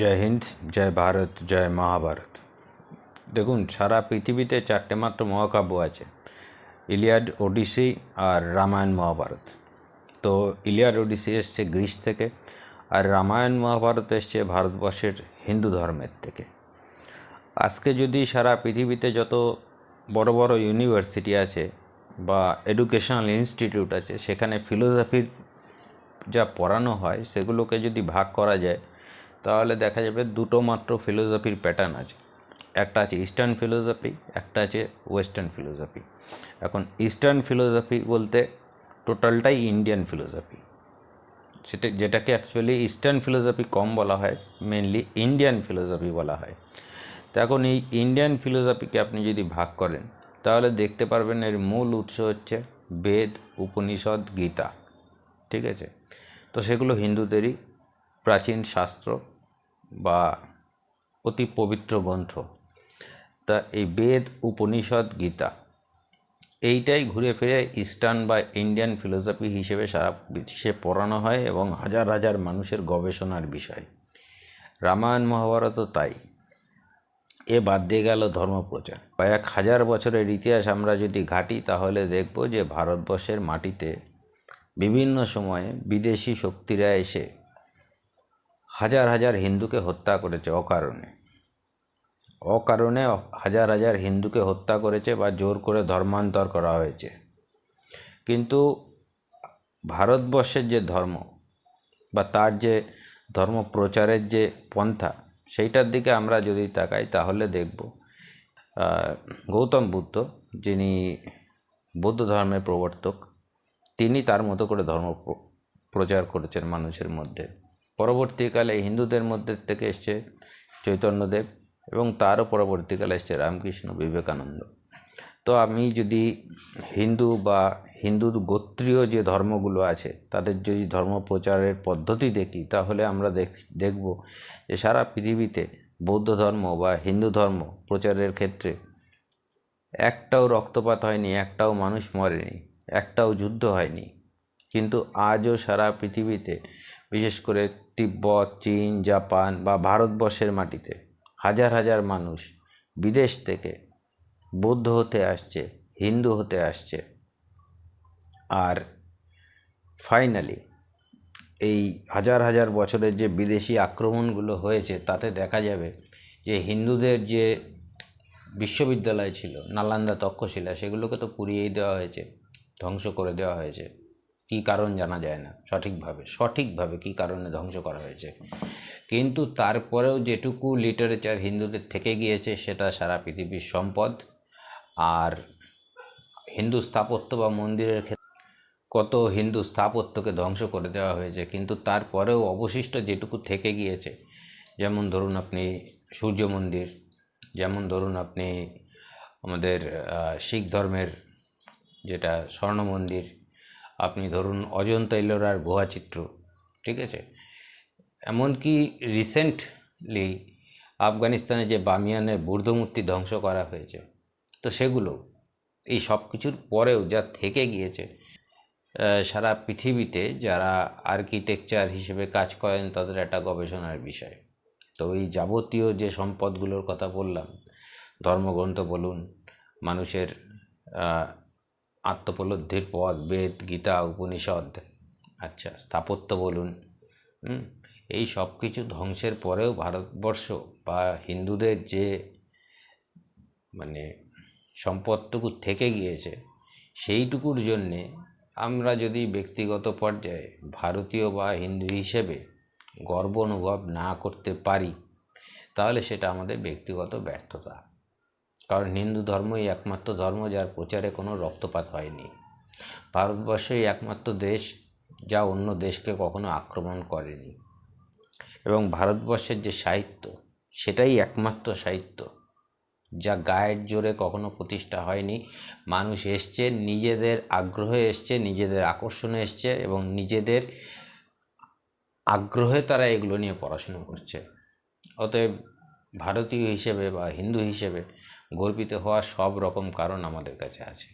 জয় হিন্দ, জয় ভারত, জয় মহাভারত। দেখুন, সারা পৃথিবীতে চারটে মাত্র মহাকাব্য আছে, ইলিয়াড ওডিসি আর রামায়ণ মহাভারত। তো ইলিয়াড ওডিসি এসছে গ্রিস থেকে আর রামায়ণ মহাভারত এসছে ভারতবর্ষের হিন্দু ধর্মের থেকে। আজকে যদি সারা পৃথিবীতে যত বড় বড় ইউনিভার্সিটি আছে বা এডুকেশনাল ইনস্টিটিউট আছে, সেখানে ফিলোসফির যা পড়ানো হয়, সেগুলোকে যদি ভাগ করা যায় তাহলে দেখা যাবে দুটো মাত্র ফিলোসফির প্যাটার্ন আছে। একটা আছে ইস্টার্ন ফিলোসফি একটা আছে ওয়েস্টার্ন ফিলোসফি এখন ইস্টার্ন ফিলোসফি বলতে টোটালটাই ইন্ডিয়ান ফিলোসফি সেটা, যেটাকে অ্যাকচুয়ালি ইস্টার্ন ফিলোসফি কম বলা হয় মেনলি ইন্ডিয়ান ফিলোসফি বলা হয়। তো এখন এই ইন্ডিয়ান ফিলোসফিকে আপনি যদি ভাগ করেন, তাহলে দেখতে পারবেন এর মূল উৎস হচ্ছে বেদ, উপনিষদ, গীতা। ঠিক আছে? তো সেগুলো হিন্দুদেরই প্রাচীন শাস্ত্র। বা অতি পবিত্র গ্রন্থ। তা এই বেদ, উপনিষদ, গীতা, এইটাই ঘুরে ফিরে ইস্টার্ন বা ইন্ডিয়ান ফিলোসফি হিসেবে সারা বিশ্বে পড়ানো হয় এবং হাজার হাজার মানুষের গবেষণার বিষয়। রামায়ণ মহাভারতও তাই। এ বাদ দিয়ে গেল ধর্মপ্রচার। কয়েক হাজার বছরের ইতিহাস আমরা যদি ঘাঁটি, তাহলে দেখব যে ভারতবর্ষের মাটিতে বিভিন্ন সময়ে বিদেশি শক্তিরা এসে হাজার হাজার হিন্দুকে হত্যা করেছে অকারণে। অকারণে হাজার হাজার হিন্দুকে হত্যা করেছে বা জোর করে ধর্মান্তর করা হয়েছে। কিন্তু ভারতবর্ষের যে ধর্ম বা তার যে ধর্ম প্রচারের যে পন্থা, সেইটার দিকে আমরা যদি তাকাই, তাহলে দেখব গৌতম বুদ্ধ যিনি বৌদ্ধ ধর্মের প্রবর্তক, তিনি তার মতো করে ধর্ম প্রচার করেছেন মানুষের মধ্যে। পরবর্তীকালে হিন্দুদের মধ্যে থেকে এসছে চৈতন্যদেব এবং তারও পরবর্তীকালে এসছে রামকৃষ্ণ বিবেকানন্দ। তো আমি যদি হিন্দু বা হিন্দু গোত্রীয় যে ধর্মগুলো আছে, তাদের যদি ধর্ম প্রচারের পদ্ধতি দেখি, তাহলে আমরা দেখ, দেখব যে সারা পৃথিবীতে বৌদ্ধ ধর্ম বা হিন্দু ধর্ম প্রচারের ক্ষেত্রে একটাও রক্তপাত হয়নি, একটাও মানুষ মরেনি, একটাও যুদ্ধ হয়নি। কিন্তু আজও সারা পৃথিবীতে বিশেষ করে তিব্বত, চীন, জাপান বা ভারতবর্ষের মাটিতে হাজার হাজার মানুষ বিদেশ থেকে বৌদ্ধ হতে আসছে, হিন্দু হতে আসছে। আর ফাইনালি এই হাজার হাজার বছরের যে বিদেশি আক্রমণগুলো হয়েছে, তাতে দেখা যাবে যে হিন্দুদের যে বিশ্ববিদ্যালয় ছিল, নালান্দা তক্ষশিলা, সেগুলোকে তো পুড়িয়েই দেওয়া হয়েছে, ধ্বংস করে দেওয়া হয়েছে। কী কারণ জানা যায় না, সঠিকভাবে সঠিকভাবে কী কারণে ধ্বংস করা হয়েছে। কিন্তু তারপরেও যেটুকু লিটারেচার হিন্দুদের থেকে গিয়েছে, সেটা সারা পৃথিবীর সম্পদ। আর হিন্দু স্থাপত্য বা মন্দিরের ক্ষেত্রে কত হিন্দু স্থাপত্যকে ধ্বংস করে দেওয়া হয়েছে, কিন্তু তারপরেও অবশিষ্ট যেটুকু থেকে গিয়েছে, যেমন ধরুন আপনি সূর্য মন্দির, যেমন ধরুন আপনি আমাদের শিখ ধর্মের যেটা স্বর্ণ মন্দির আপনি ধরুন অজন্তা ইলোরার গুহাচিত্র ঠিক আছে? এমনকি রিসেন্টলি আফগানিস্তানে যে বামিয়ানের বুর্ধমূর্তি ধ্বংস করা হয়েছে, তো সেগুলো, এই সব কিছুর পরেও যা থেকে গিয়েছে সারা পৃথিবীতে যারা আর্কিটেকচার হিসেবে কাজ করেন তাদের একটা গবেষণার বিষয়। তো এই যাবতীয় যে সম্পদগুলোর কথা বললাম, ধর্মগ্রন্থ বলুন, মানুষের আত্মোপলব্ধির পথ, বেদ, গীতা, উপনিষদ আচ্ছা স্থাপত্য বলুন এই সব কিছু ধ্বংসের পরেও ভারতবর্ষ বা হিন্দুদের যে মানে সম্পদটুকু থেকে গিয়েছে, সেইটুকুর জন্যে আমরা যদি ব্যক্তিগত পর্যায়ে ভারতীয় বা হিন্দু হিসেবে গর্ব অনুভব না করতে পারি, তাহলে সেটা আমাদের ব্যক্তিগত ব্যর্থতা। কারণ হিন্দু ধর্মই একমাত্র ধর্ম যার প্রচারে কোনো রক্তপাত হয়নি। ভারতবর্ষই একমাত্র দেশ যা অন্য দেশকে কখনো আক্রমণ করেনি। এবং ভারতবর্ষের যে সাহিত্য, সেটাই একমাত্র সাহিত্য যা গায়ের জোরে কখনো প্রতিষ্ঠা হয়নি। মানুষ এসছে, নিজেদের আগ্রহে এসছে, নিজেদের আকর্ষণে এসছে এবং নিজেদের আগ্রহে তারা এগুলো নিয়ে পড়াশুনো করছে। অতএব ভারতীয় হিসেবে বা হিন্দু হিসেবে গর্বিত হওয়ার সব রকম কারণ আমাদের কাছে আছে।